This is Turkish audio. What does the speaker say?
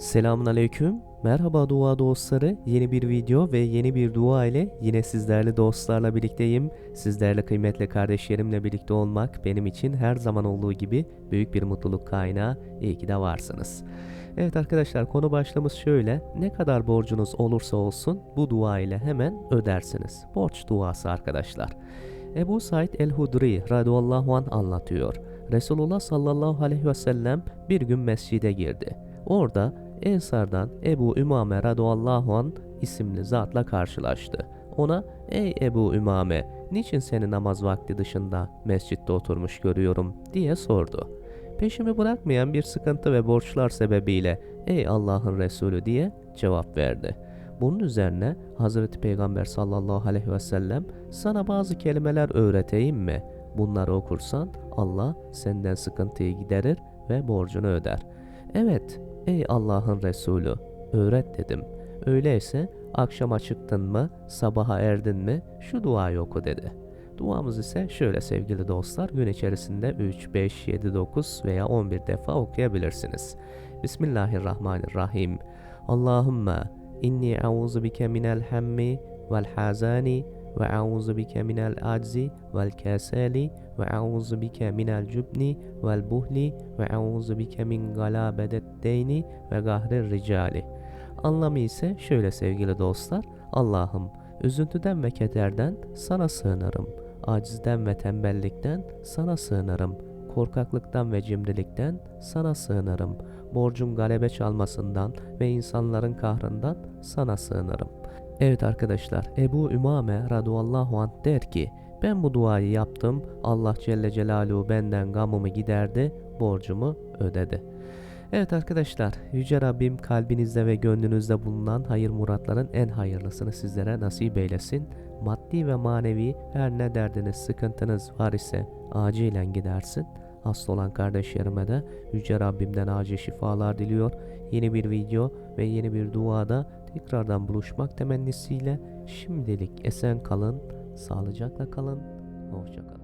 Selamun Aleyküm. Merhaba dua dostları. Yeni bir video ve yeni bir dua ile yine sizlerle dostlarla birlikteyim. Sizlerle kıymetli kardeşlerimle birlikte olmak benim için her zaman olduğu gibi büyük bir mutluluk kaynağı. İyi ki de varsınız. Evet arkadaşlar konu başlığımız şöyle. Ne kadar borcunuz olursa olsun bu dua ile hemen ödersiniz. Borç duası arkadaşlar. Ebu Said el-Hudri radıyallahu anh anlatıyor. Resulullah sallallahu aleyhi ve sellem bir gün mescide girdi. Orada Ensar'dan Ebu Ümame radıyallahu an isimli zatla karşılaştı. Ona ey Ebu Ümame niçin seni namaz vakti dışında mescitte oturmuş görüyorum diye sordu. Peşimi bırakmayan bir sıkıntı ve borçlar sebebiyle ey Allah'ın Resulü diye cevap verdi. Bunun üzerine Hazreti Peygamber sallallahu aleyhi ve sellem sana bazı kelimeler öğreteyim mi? Bunları okursan Allah senden sıkıntıyı giderir ve borcunu öder. Evet ey Allah'ın Resulü öğret dedim. Öyleyse akşama çıktın mı sabaha erdin mi şu duayı oku dedi. Duamız ise şöyle sevgili dostlar gün içerisinde 3, 5, 7, 9 veya 11 defa okuyabilirsiniz. Bismillahirrahmanirrahim. Allahümme inni euzu bike minel hemmi vel hazani ve euzu bike minel aczi vel kesali ve euzu bike minel cübni vel buhli ve euzu bike min galabedet deyni ve gahrir ricali. Anlamı ise şöyle sevgili dostlar. Allah'ım üzüntüden ve kederden sana sığınırım. Acizden ve tembellikten sana sığınırım. Korkaklıktan ve cimrilikten sana sığınırım. Borcum galebe çalmasından ve insanların kahrından sana sığınırım. Evet arkadaşlar Ebu Ümame radıyallahu anh der ki ben bu duayı yaptım Allah Celle Celaluhu benden gamımı giderdi borcumu ödedi. Evet arkadaşlar Yüce Rabbim kalbinizde ve gönlünüzde bulunan hayır muratların en hayırlısını sizlere nasip eylesin. Maddi ve manevi her ne derdiniz sıkıntınız var ise acilen gidersin. Hasta olan kardeşlerime de Yüce Rabbimden acil şifalar diliyor. Yeni bir video ve yeni bir duada tekrardan buluşmak temennisiyle şimdilik esen kalın, sağlıcakla kalın, hoşça kalın.